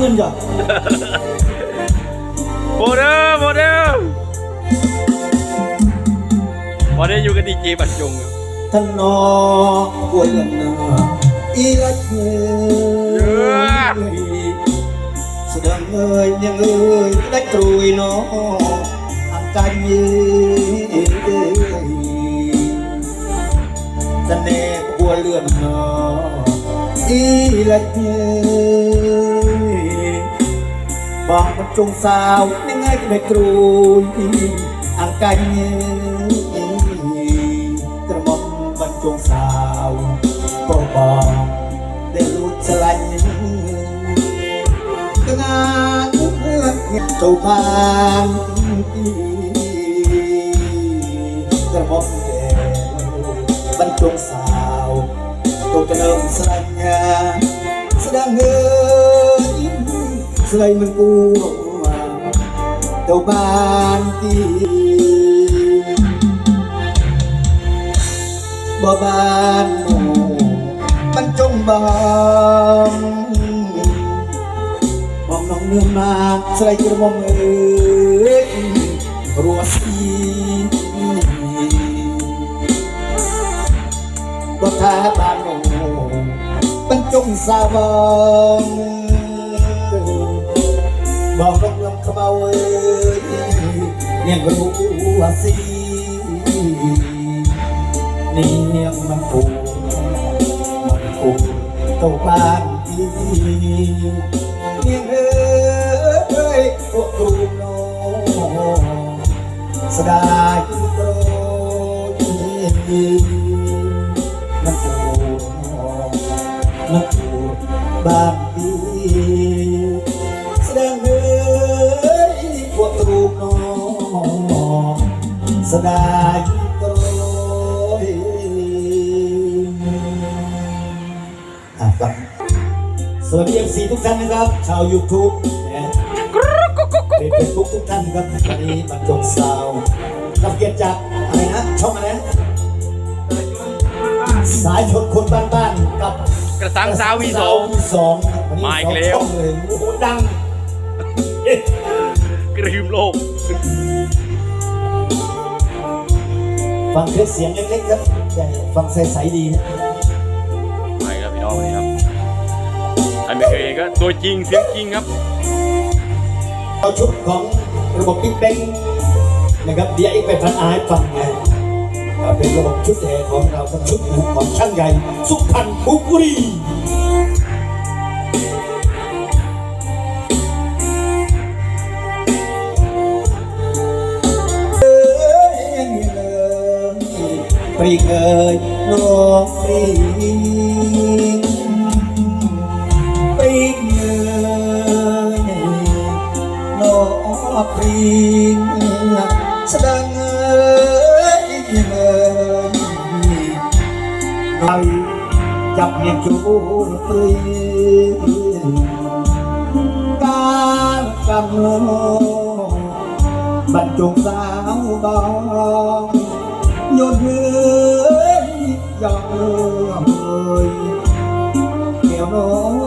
quên rồi. Một đứa một đứa. Một đứa vô cái đi chơi bạch trùng thân nó của lần y lách Sedang ơi nhưng ơi đánh trùi nó. Ăn canh như tân nè của lượn nó y lách như បងមិនជុងសាវនឹងឯក្បេចគ្រូយអង្កាញ់ក្រមុំមិនជុងសាវក៏បងដែលលួចឆ្លាញ់ក្ងាទុកញាក់ទៅបានក្រមុំដែលមិនជុងសាវក៏កណ្ដឹងស្រាញ់ เคยมันกลัวเจ้าบ้านตีบ่บ้านหมูมันจงบอมบอมน้องเนื้อมาใส่เกระบอมเอ้ยรัวสีบ่ท้าบ้านหมูมันจงสาบอง ลำขบเอ้ยเนี่ยงรู้ว่าสิเนี่ยงมันปูมันปูเจ้าบ้านที่เนี่ยเอ้ยพวกครูน้องสดายโตรนี่มันปูมันปูบ้านที่ สดายโตยอะฟังสวัสดีเอฟซีทุกท่านนะครับ ชาวยูทูบนะเฟซบุ๊กทุกท่านครับวันนี้บรรจงสาวรับเกียรติจากอะไรนะช่องอะไรนะสายชนคนบ้านๆกับกระสังสาววีสองสองวันนี้มาอีกสองแล้วช่องเลยโอ้โหดังกระหึ่มโลก ฟังเครื่องเสียงเล็กๆครับแต่ฟังใสๆดีนะไปครับพี่น้องวันนี้ครับใครไม่เคยเห็นก็ตัวจริงเสียงจริงครับเอาชุดของระบบบิ๊กแบงนะครับเดี๋ยวอีกไปพันอายฟังนะอ่าเป็นระบบชุดแห่ของเราทั้งชุดนะของช่างใหญ่สุพรรณบุรี ព្រីកអើយលោកព្រីកព្រីកអើយលោកព្រីកស្ដឹងអើយអើយហើយចាប់មានជូនព្រីកាលកម្មបាត់ជុំសាវបងำลังบรรจงสาวบองโยนเฮ้ยยองเอ้ยแก้วน้อง